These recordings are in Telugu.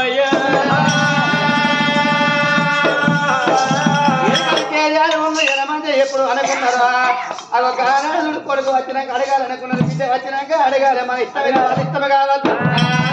అయ్యా ఎప్పుడు అనుకున్నారా అవి కారణాలు కొడుకు వచ్చినాక అడగాలనుకున్నారు బిడ్డ వచ్చినాక అడగాలి మన ఇష్టమే కావాలి ఇష్టమే కావాలి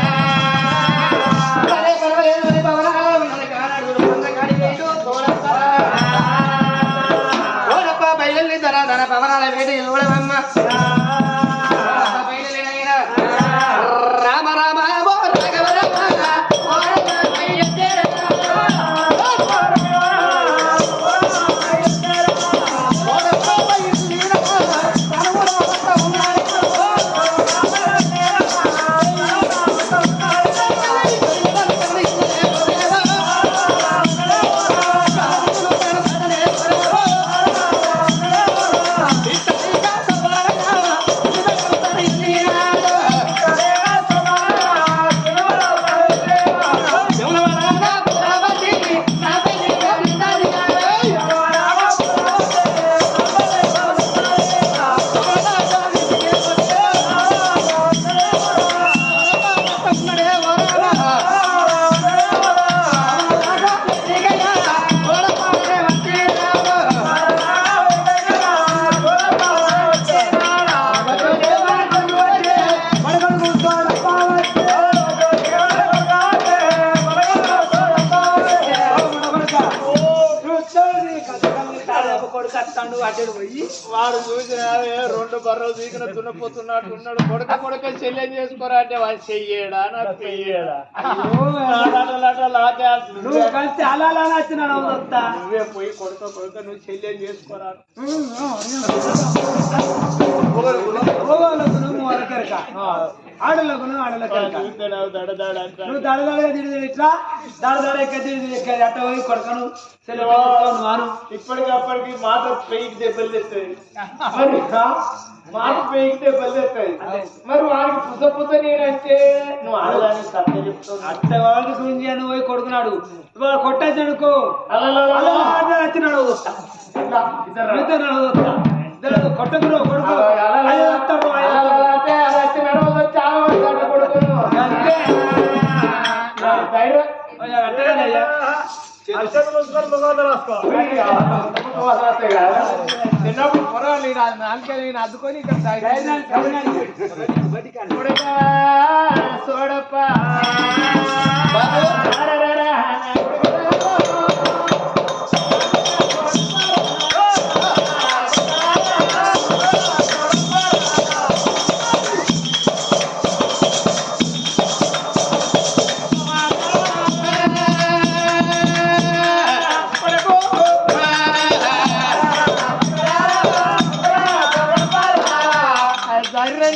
దున్నపోతున్నట్టు ఉన్నాడు కొడక కొడక చెల్లెం చేసుకోరా అంటే వాడు చెయ్యడా నాకు చెయ్యడా నువ్వు పోయి కొడక కొడక నువ్వు చెల్లెం చేసుకోరా ఓగోళ్ళకు ఆడలకు నువ్వు దడదడగా తిరిగి ఇట్లా దడదడ ఎక్క తిరిగి ఎక్క అట్ట పోయి కొడకను సెలవు మాను ఇప్పటికప్పటికి మాట పెయికి దెబ్బలు తెస్తాయి మాట పెయికి దెబ్బలు తెస్తాయి మరి వాడికి పుస పుస నేనంటే నువ్వు సత్య చెప్తావు అట్ట గురించి అని పోయి కొడుకున్నాడు వాడు కొట్టేసి అనుకో. అలా వచ్చినాడు ఇద్దరు కొట్టకురు కొడుకు. చిన్నప్పుడు పొరాలు నాలుగే నేను అద్దుకొని ఇక్కడ కైనా- కైనానికి. సోడప్ప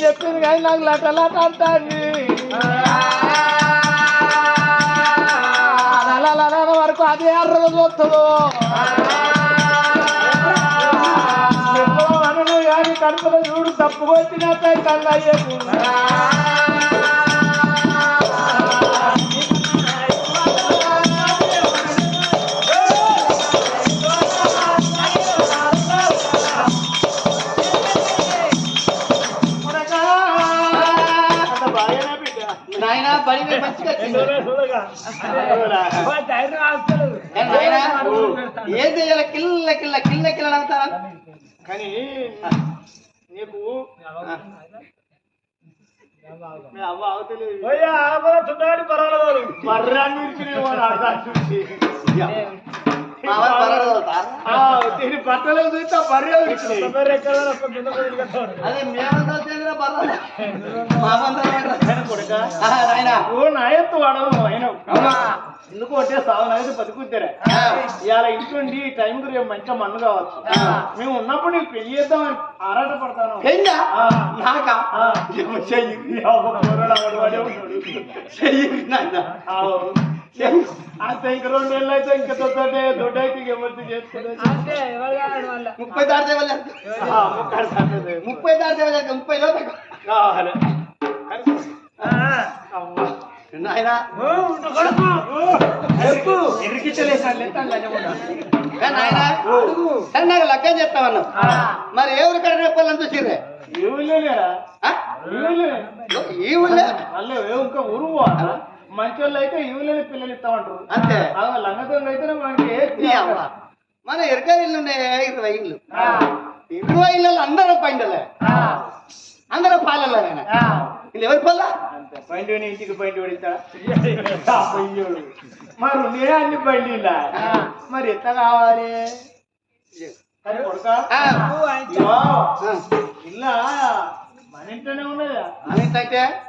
చెప్పింది కానీ నాకు లట లట అలా వరకు అదే అర్ర చూస్తుందో కడుపులో చూడు తప్పుకొచ్చినట్టు కళ్ళు అయ్యేకు బడి మంచిగా. ఏ చేయాలి? కిల్ల కిల్ల కిల్ల కిల్ల అంటారా? కానీ నీకు అవ్వ అవతలేదు బర్రాన్ని వాడు బర్రెలు దీని బట్టలు చూస్తే బర్రె ఇరికినాయి. అదే మేమంతా చేసిన బర్రెలు. ఓ నాయత్తు అవునా? ఎందుకు అంటే సాగు నాయత్తు బతుకుతారా ఇవాళ ఈ టైంకి రేపు మంచిగా మన్ను కావచ్చు. మేము ఉన్నప్పుడు నీకు పెళ్ళి చేద్దామని ఆరాట పడతాను. నాకా? చెయ్యి. అంతే ఇంక రెండు నెలలు అయితే ఇంకా తొందరనే దొడ్డైతే ఎవరిది చేసుకునేది? ముప్పై దాటితే వాళ్ళు. ముప్పై దాటితే వాళ్ళు ముప్పై లోపు కావాలి. నాయనా. నాకు లగ్గం చేస్తామన్నావు మరి ఏ ఊరు కడ రేపు చూసిర్రే? ఈ ఊళ్ళో అల్ల ఇంకా ఊరు పోవాలా? మంచి వాళ్ళు అయితే ఇవ్వలేని పిల్లలు ఇస్తామంటారు అంతే. ఆ లంగదొంగ అయితే మనకి ఏది ఈ అవ్వ. మన ఎరక ఇల్లు ఉన్నాయి? ఇరవై ఇల్లు ఇరవై ఇళ్ళు అందరూ పైండలే. అందరూ పాలలేనా ఇది ఎవరి పల్ల అంతే. బండి వాడి ఇంటికి బండి పడితా మరి నేనే అన్ని బండి మరి ఎట్ట కావాలి? కానీ కొడుకా? ఆ, ఇగో, ఆ. ఇల్లా మన ఇంట్లోనే ఉన్నదా అదేంటంటే అయ్యో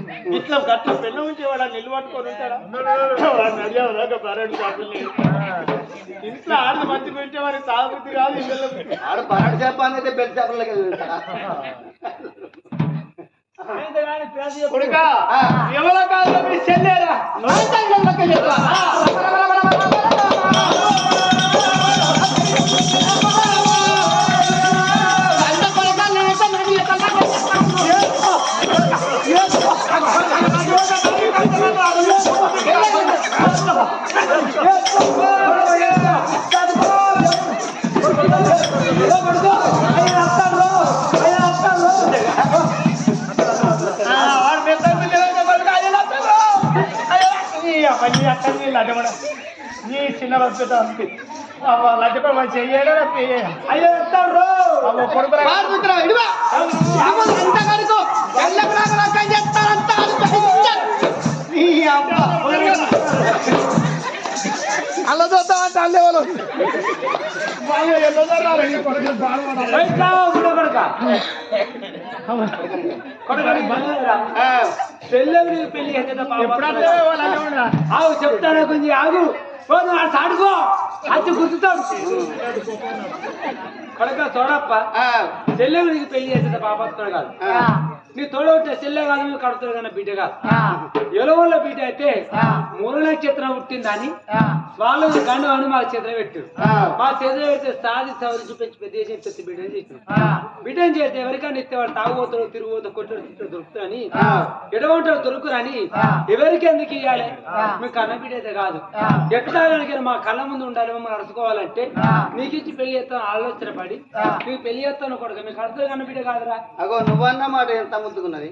ఇట్లా గట్ల పెళ్ళ ఉంచి వాడు నిలబట్టుకొని ఉంటాడా నడియావు రాక బరడు చేపలు ఇంట్లో ఆడది మంచి పెంచే వాడికి తాగుబుద్ధి కాదు ఇళ్ళలో పెట్టి. ఆడు పరాడు చేప అనేది బెల్ట్ చేపలకి. కొడుకా. ఎవరో కాదు మీ చెల్లేరా అంత కడుకో. ఎల్లకు నాకు రకం చేస్తానంత అనుభవించు. నీ అమ్మ. అల్ల వాళ్ళు అయ్యో, కొడుకు. కొడుక. పెళ్ళెవరి పెళ్ళి? ఆగు చెప్తాను కొంచెం ఆగు. సాడుకో. అచ్చి గుర్తుతాడు కొడక చూడప్ప ఆ, చెల్లెలు నీకు పెళ్ళి చేసేది పాపత్తుడు కాదు. నీ తోడొట్టే చెల్లె కాదు నువ్వు కడుతుంది కానీ బిడ్డ కాదు. ఎలవల్ల బిడ్డ అయితే మూల నక్షత్రం పుట్టిందని వాళ్ళు గండు అని మా చేతిలో పెట్టు. మా చేతిలో పెడితే సాది సవరి చూపించి పెద్ద చేసి బిడ్డని చేసిన. బిడ్డని చేస్తే ఎవరికైనా ఇస్తేవాడు తాగుబోతాడు తిరుగుబోతాడు కొట్టాడు దొరుకుతాని ఆ. ఎడవంటాడు దొరుకురని ఎవరికి ఎందుకు ఇవ్వాలి మీ కన్న బిడ్డ అయితే కాదు. ఎట్లా మా కళ్ళ ముందు ఉండాలి మమ్మల్ని అరుచుకోవాలంటే నీకు ఇచ్చి పెళ్ళి చేస్తాను ఆలోచన పడి నీకు పెళ్ళి చేస్తాను కొడుకు. మీకు అర్థం కన్న బిడ్డ కాదురా. అగో నువ్వన్న మాట ఎంత ముద్దుకున్నది?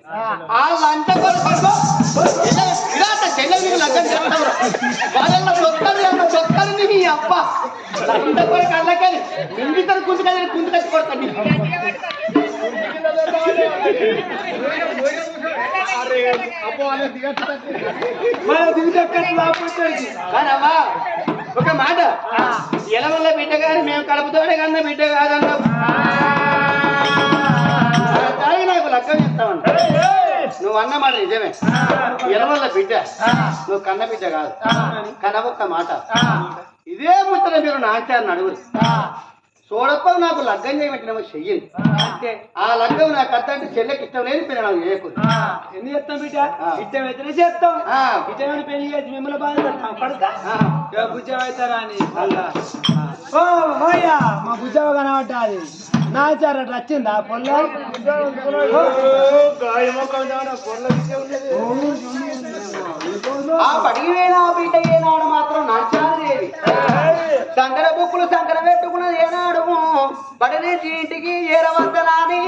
అప్ప కుంటు కట్టి కొడతాను అబ్బో, అలా కానీ అమ్మా ఒక మాట. ఎలా వల్ల బిడ్డ గారు మేము కడుపుతోనే కన్నా బిడ్డ కాదన్నావు తాగి నాకు లగ్గం నువ్వు అన్న మాట నిజమే. ఎలా వల్ల బిడ్డ నువ్వు కన్న బిడ్డ కాదు. కన ఒక్క మాట. ఇదే ముచ్చట మీరు నాచారని అడుగురు. చూడప్ప నాకు లగ్గం చేయమంటున్నామో చెయ్యండి. అంతే. ఆ లగ్గం నాకు అత్తంటే చెల్లెకి ఇష్టం లేదు పిల్ల నాకు చేయకూడదు. ఎన్ని చేస్తాం బిడ్డ. ఇష్టం అయితేనే చేస్తాం ఆ. ఇష్టమైన పెళ్ళి చేసి మిమ్మల్ని బాధ పెడతాం. బుజ్జం అవుతారా అని ఓ ఓయ్యా మా బుజ్జవ కనబడ్డాది. నాచారు అట్లా వచ్చిందా పొల్ల? ఆ వేనా బిడ్డ ఏనాడు మాత్రం నాచాదేవి సంకర బుక్కులు సంకర పెట్టుకున్నది ఏనాడు బడిని ఇంటికి ఏరవద్దనాని?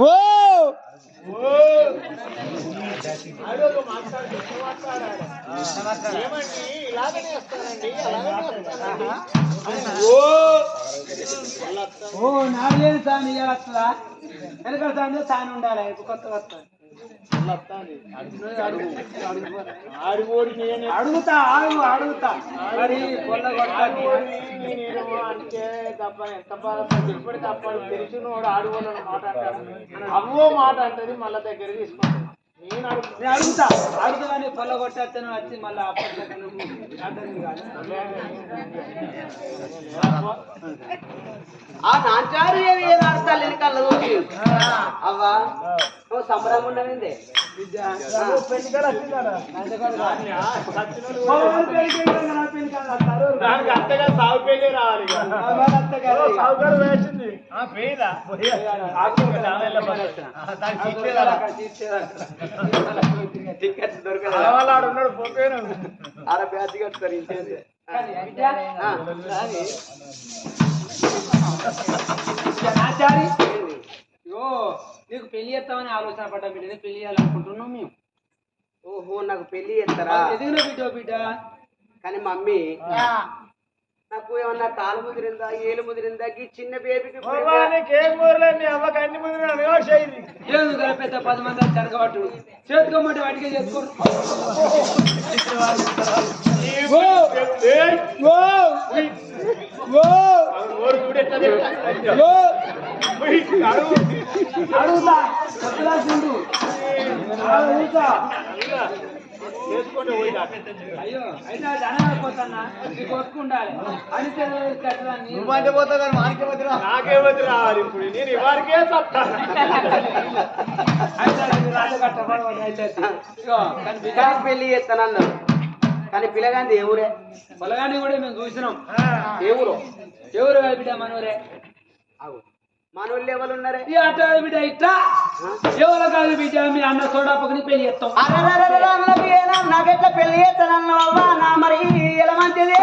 ఓ ఓ నాకు లేదు సామి ఇవాళ వస్తుందా వెనకాల సామి తాను ఉండాలి కొత్త వస్తుంది అడుగుతా. ఆగు అడుగుతా. మరి నేను అంటే తప్ప ఎంత తప్ప మాట అంటాడు. అవ్వో మాట అంటది మళ్ళీ దగ్గర తీసుకుంటాడు. నేను అడుగుతా. పొల్ల కొట్టేస్తాను వచ్చి మళ్ళీ కాదు. ఆ నాంచారు నేను కళ్ళ చూసి అవ్వా నువ్వు సంబరంగా ఉండనిందే దానికి అంతగా సాగు పేలే రావాలి. సాగుగారు వేసింది దొరకదు ఆడ బ్యాచ్ కట్టుతారు ఇంకేంది నీకు పెళ్ళి చేస్తామని ఆలోచన పడ్డా బిడ్డ పెళ్ళి చేయాలనుకుంటున్నాం మేము ఓహో నాకు పెళ్ళి చేస్తారా ఎదిగిన బిడ్డ బిడ్డ కానీ మమ్మీ నాకు ఏమన్నా కాలు ముదిరిందా ఏలు ముదిరిందా? ఈ చిన్న బేబీకి మీ అవ్వకి అన్ని ముందు అడగాల్సింది ఏమి కదా పెద్ద పది మంది జరగబట్టు చేతుకోమంటే వాటికే చేసుకోరు. అడుగుతా అయ్యో అయితే కొట్టుకుండాలి నువ్వంటే పోతావు కానీ నాకే వద్దు రావాలి ఇప్పుడు. నేను ఇవారికే చెప్తాను పెళ్ళి చేస్తానన్నారు కానీ పిల్లగాంది ఏ ఊరే? పొలగాన్ని కూడా మేము చూసినాం. ఏ ఊరు? ఎవరు కాదు బిడ్డ? మనూరే అవు మనోళ్ళు ఎవరు ఉన్నారే? ఈ ఆట బిడ్డ ఇట్లా? ఎవరు కాదు బిడ్డ? మీ అన్న సోడాపకని పెళ్ళి చేస్తాం? నాకెట్లా పెళ్ళి చేస్తానన్నావా? నా మరి ఎలా మంచిది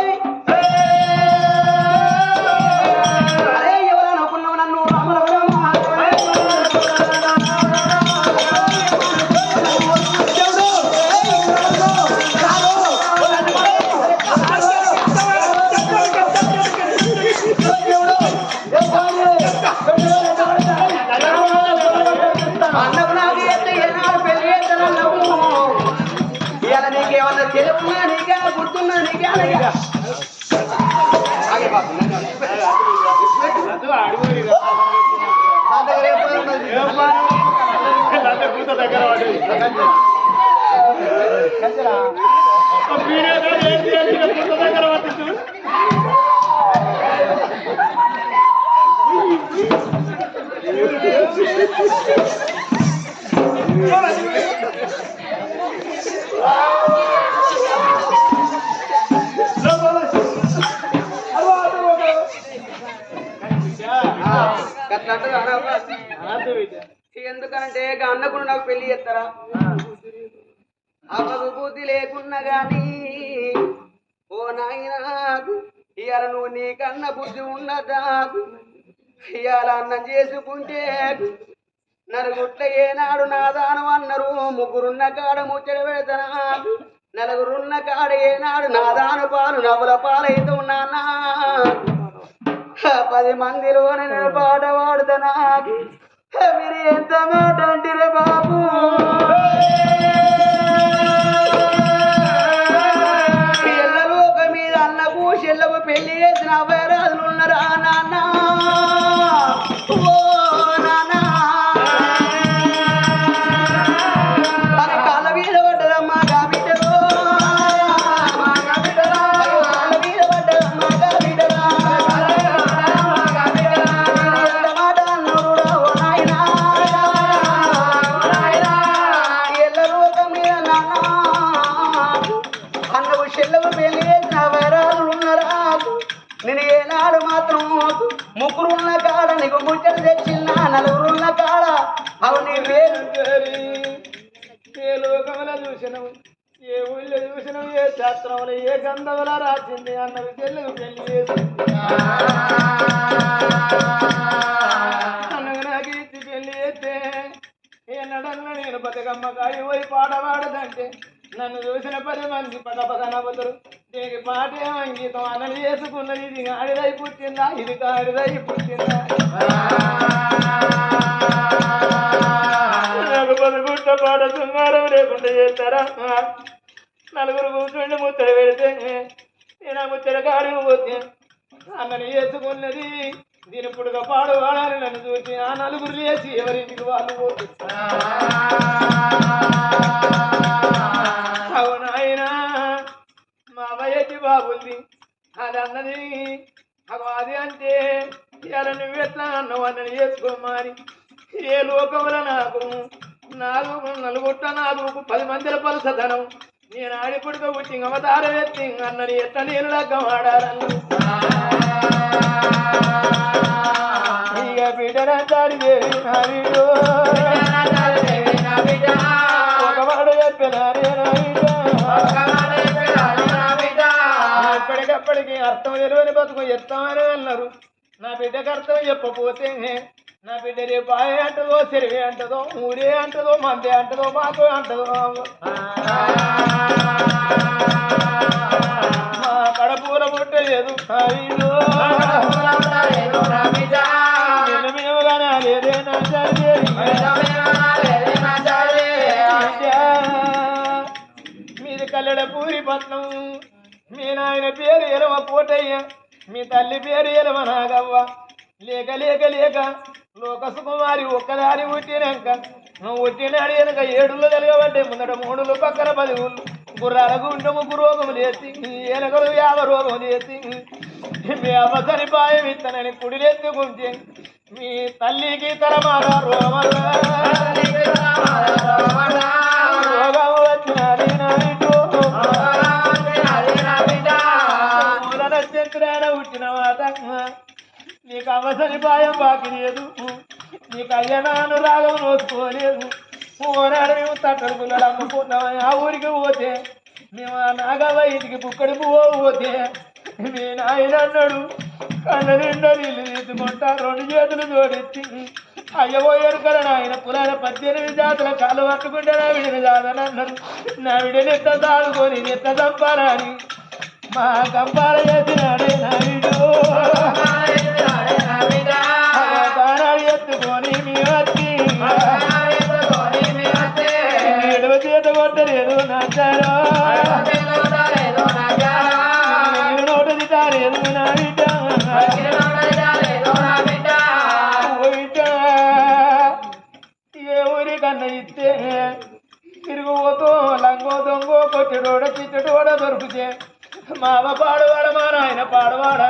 దగ్గర గాని ఓ నాయనా ఇవాళ నువ్వు నీకన్న బుద్ధి ఉన్నదా? ఇవాళ అన్నం చేసుకుంటే నలుగుట్ల ఏనాడు నాదాను అన్నారు. ముగ్గురున్న కాడ ముచ్చట పెడతానా? నలుగురున్న కాడ ఏనాడు నాదాను పాలు నవ్వుల పాలైతే ఉన్నానా? పది మందిలోనే నేను పాట పాడుతానా? మీరు ఎంత మాట అంటిరే బాబు? అన్నకు చెల్లకు పెళ్ళి చేసిన అవ్వరాజులు ఉన్నారా నాన్న? గంధవల ఏ అన్నది చెల్లికి పెళ్ళి చేసింది. అన్నది నాకు ఇచ్చి పెళ్ళి చేస్తే ఏనాడన్నా నేను బతుకమ్మ కాడి పోయి పాట పాడదంటే నన్ను చూసిన పది మంది పద పద నవ్వుతారు. దీనికి పాటే అంగీతం అన్నది చేసుకున్నది ఇది ఆడిదై పుట్టిందా ఇది కాడిదై పుట్టిందా? నాకు పదకొంట పాట శృంగారం లేకుండా చేస్తారా? నలుగురు కూర్చుండి ముచ్చట పెడితే నేను ఆ ముచ్చట కాడికి పోతే అన్నని చేసుకున్నది దీని పుడుక పాడు వాడాలి నన్ను చూసి ఆ నలుగురు లేచి ఎవరింటికి వాళ్ళు పోతే. అవును మా వయటి బాబుంది అది అన్నది అది అంటే ఇలా నువ్వు ఎట్లా అన్నావు అన్నది చేసుకోమని ఏ లోకముల నాకు నాలుగు నలుగుట్ట నాలుగు పది మందిల పలసదనం నేను ఆడిపుడుక పుట్టి అవతారం ఎత్తి అన్నది ఎట్లా నేను లగ్గం ఇక బిడ్డనంటారు దేవి నా వీడు ఒక మాట చెప్పినా ఎప్పటికప్పటికి అర్థం తెలియని బతుకు ఎత్తామని అన్నారు. నా బిడ్డకు అర్థం చెప్పపోతే నా బిడ్డ రేపు ఆయ అంటదో చెరివే అంటదో ఊరే అంటదో మందే అంటదో మాకు అంటదో. మా కడపూర పుట్ట లేదు మీరు మీది కల్లెడ పూరి పట్నం మీ నాయన పేరు ఎలవ పోటయ్య మీ తల్లి పేరు ఎలవ నాగవ్వ. లేక లేక లేక లోక సుకుమారి ఒక్కదారి పుట్టినాక నువ్వు పుట్టినాడు వెనక ఏడులో తెలియబడ్డే ముందట మూడులు పక్కన పది ఊళ్ళు. గుర్రాలకు గుండె ముగ్గు రోగం లేచి ఏనగలు యావ రోగం లేచి. మీ అవ్వ చనిపాయం ఇత్తనని కుడిలెత్తుకుంటే మీ తల్లికి తరమార రోగం రోగం వచ్చినది పుట్టిన మాట నీకు అవసరి పాయం బాకి లేదు. నీకు అయ్యనాను రాగం నోసుకోలేదు ఓనాడు మేము తట్టడు పిల్లలు అమ్ముకున్నామని ఆ ఊరికి పోతే మేము ఆ నాగవ్వ ఇంటికి బుక్కడి పోతే మీ నాయన అన్నాడు కళ్ళ నిండా నీళ్ళు తీసుకుంటా రెండు చేతులు జోడించి అయ్యబోయారు కదా నాయన పులాల పద్దెనిమిది జాతుల కాలు పట్టుకుంటే నా విడిని జాతని అన్నారు నా విడిని ఎత్త దాడుకొని ఎత్త చంపాలని మా కంపాల చేసినాడే నా విడు తిరుగుపోతూ లంగో దొంగో కొట్టడోడ చిట్టడోడ దొరికితే మామ పాడవాడ మా నాయన పాడవాడ.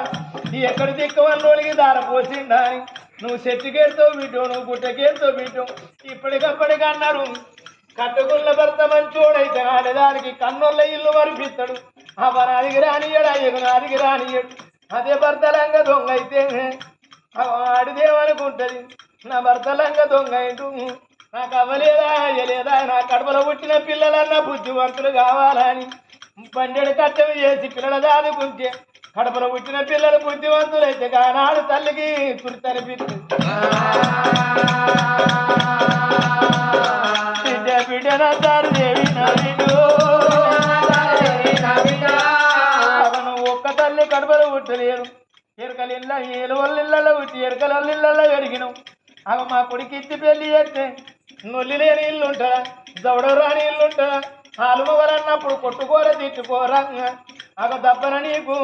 ఎక్కడ దిక్కవన్నోడికి దార పోసిండాని? నువ్వు చెట్టుకేడుతో బిడ్డు నువ్వు గుట్టకేడుతో బిడ్డు ఇప్పటికప్పటికి అన్నారు కట్టుకున్న భర్త మంచోడైతే ఆడదానికి కన్నుల ఇల్లు మరిపిస్తాడు. అవన అడిగి రానియడు అయ్యను అడిగి రానియడు అదే భర్త లంగ దొంగ అయితే ఆడిదేమనుకుంటది నా భర్త లంగ దొంగ అయిండు నాకు అవ్వలేదా అయ్యలేదా? నా కడుపులో పుట్టిన పిల్లలన్నా బుద్ధివంతులు కావాలని బండెడు కట్టెలు చేసి పిల్లల దాదుకుంటే కడపలో పుట్టిన పిల్లలు బుద్ధివంతులైతే కానాడు తల్లికి కుర్తనిపిస్తుంది బిడ్డ బిడ్డనంటారు దేవి నా అవను ఒక్క తల్లి కడపలో పుట్టలేరు ఎరకలు ఇళ్ళ ఏలు వాళ్ళ ఇళ్ళలో పుట్టి ఎరకల వాళ్ళ ఇళ్ళలో అవి మా కొడుకు ఇచ్చి పెళ్ళి చేస్తే నొల్లి లేని ఇల్లు ఉంటుందా దవడ రాని ఇల్లు ఉంటుందా ఆలుమవరన్నప్పుడు కొట్టుకోర తిట్టుకోరా అగ దప్పన నీకు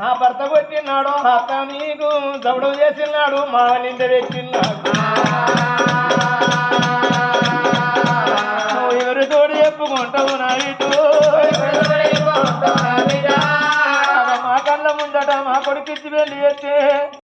ఆ భర్త కొట్టినాడు అత్త నీకు దౌడు చేసినాడు మా నింద పెట్టినాడు. ఎవరు ఎవరి తోడు చెప్పుకుంటావు నా ఇటు? మా కళ్ళ ముందట మా కొడుకు ఇచ్చి వెళ్ళి